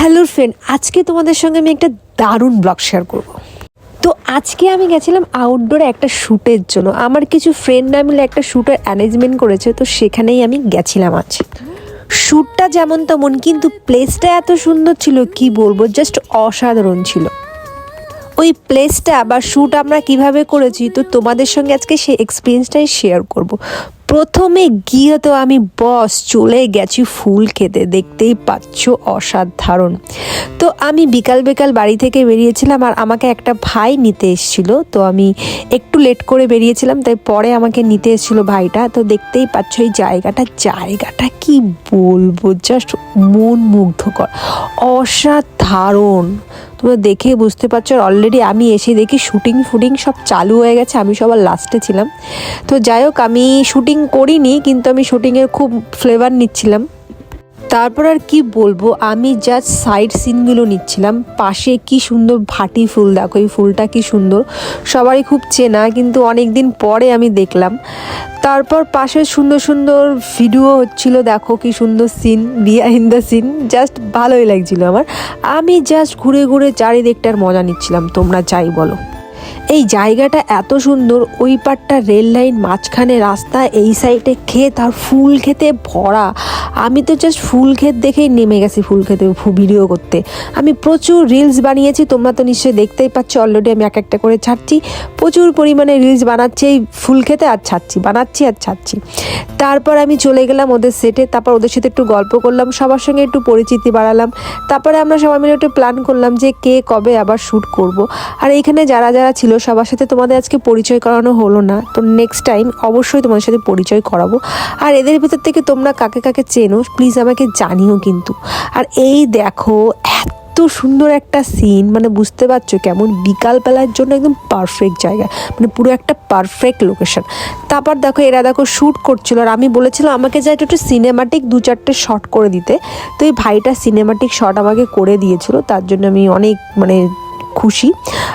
Hello friend আজকে তোমাদের সঙ্গে আমি একটা দারুণ ব্লগ শেয়ার করব। তো আজকে আমি গেছিলাম আউটডোরে একটা শ্যুটের জন্য। আমার কিছু ফ্রেন্ডরা মিলে একটা শ্যুটের অ্যারেঞ্জমেন্ট করেছে, তো সেখানেই আমি গেছিলাম আজ। শ্যুটটা যেমন তেমন, কিন্তু প্লেসটা এত সুন্দর ছিল, কি বলব জাস্ট অসাধারণ ছিল। ওই প্লেসটা বা শ্যুট আমরা কীভাবে করেছি, তো তোমাদের সঙ্গে আজকে সেই এক্সপিরিয়েন্সটাই শেয়ার করব। প্রথমে গিয়ে তো আমি, বস, চলে গেছি ফুল খেতে। দেখতেই পাচ্ছ অসাধারণ। তো আমি বিকাল বিকাল বাড়ি থেকে বেরিয়েছিলাম আর আমাকে একটা ভাই নিতে এসেছিল। তো আমি একটু লেট করে বেরিয়েছিলাম, তাই পরে আমাকে নিতে এসেছিল ভাইটা। তো দেখতেই পাচ্ছ এই জায়গাটা জায়গাটা কি বলব? জাস্ট মন মুগ্ধকর। অসাধারণ। তোমরা দেখে বুঝতে পারছ অলরেডি আমি এসে দেখি শুটিং ফুটিং সব চালু হয়ে গেছে, আমি সবার লাস্টে ছিলাম। তো যাই হোক, আমি শুটিং করিনি, কিন্তু আমি শুটিংয়ের খুব ফ্লেভার নিচ্ছিলাম। তারপর আর কি বলব, আমি জাস্ট সাইড সিনগুলো নিচ্ছিলাম। পাশে কি সুন্দর ভাটি ফুল, দেখো এই ফুলটা কি সুন্দর। সবারই খুব চেনা, কিন্তু অনেক দিন পরে আমি দেখলাম। তারপর পাশে সুন্দর সুন্দর ভিডিও হচ্ছিল, দেখো কি সুন্দর scene behind the scene just ভালোই লাগছিল আমার। আমি জাস্ট ঘুরে ঘুরে চারিদিকটার মজা নিচ্ছিলাম, তোমরা চাই বলো। এই জায়গাটা এত সুন্দর, ওই পাটটা রেল লাইন মাঝখানে রাস্তা, এই সাইডে ক্ষেত আর ফুল খেতে ভরা। আমি তো জাস্ট ফুল ক্ষেত দেখেই নেমে গেছি ফুল খেতে ভিডিও করতে। আমি প্রচুর রিলস বানিয়েছি, তোমরা তো নিশ্চয়ই দেখতেই পাচ্ছ অলরেডি আমি এক একটা করে ছাড়ছি। প্রচুর পরিমাণে রিলস বানাচ্ছি, এই ফুল খেতে আর ছাড়ছি, বানাচ্ছি আর ছাড়ছি। তারপর আমি চলে গেলাম ওদের সেটে তারপর ওদের সাথে একটু গল্প করলাম, সবার সঙ্গে একটু পরিচিতি বাড়ালাম। তারপরে আমরা সবাই মিলে একটু প্ল্যান করলাম যে কে কবে আবার শ্যুট করব। আর এইখানে যারা যারা ছিল, সবার সাথে তোমাদের আজকে পরিচয় করানো হলো না। তো নেক্সট টাইম অবশ্যই তোমাদের সাথে পরিচয় করাবো। আর এদের ভিতর থেকে তোমরা কাকে কাকে চেনো প্লিজ আমাকে জানিও কিন্তু। আর এই দেখো, এত সুন্দর একটা সিন মানে বুঝতে পারছ কেমন? বিকালবেলার জন্য একদম পারফেক্ট জায়গা মানে পুরো একটা পারফেক্ট লোকেশন তারপর দেখো, এরা দেখো শ্যুট করছিল, আর আমি বলেছিলাম আমাকে যা একটু সিনেমাটিক দু চারটে শট করে দিতে। তো এই ভাইটা সিনেমাটিক শট আমাকে করে দিয়েছিল, তার জন্য আমি অনেক মানে খুশি।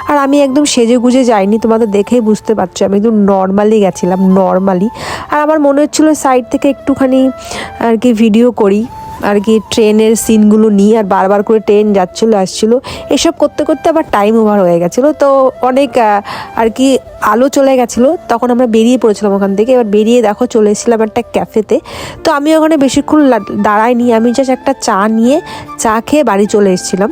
আর আমি একদম সেজে গুজে যাইনি, তোমাদের দেখেই বুঝতে পারছ, আমি একদম নর্মালি গেছিলাম নর্মালি আর আমার মনে হচ্ছিল সাইড থেকে একটুখানি আর কি ভিডিও করি, আর কি ট্রেনের সিনগুলো নিয়ে আর বারবার করে ট্রেন যাচ্ছিল, আসছিল। এসব করতে করতে আবার টাইম ওভার হয়ে গেছিল, তো অনেক আর কি আলো চলে গেছিল, তখন আমরা বেরিয়ে পড়েছিলাম ওখান থেকে। এবার বেরিয়ে দেখো চলে এসেছিলাম একটা ক্যাফেতে তো আমি ওখানে বেশিক্ষণ দাঁড়াইনি, আমি জাস্ট একটা চা নিয়ে, চা খেয়ে বাড়ি চলে এসেছিলাম।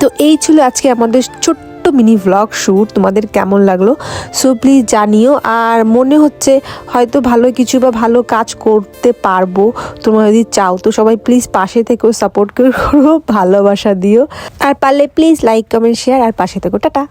তো এই ছিল আজকে আমাদের ছোট্ট মিনি ভ্লগ শ্যুট তোমাদের কেমন লাগল? সো প্লিজ জানিও। আর মনে হচ্ছে হয়তো ভালো কিছু বা ভালো কাজ করতে পারব। তোমরা যদি চাও, তো সবাই প্লিজ পাশে থেকেও সাপোর্ট করো, ভালোবাসা দিও। আর পারলে প্লিজ লাইক কমেন্ট শেয়ার আর পাশে থেকো টাটা।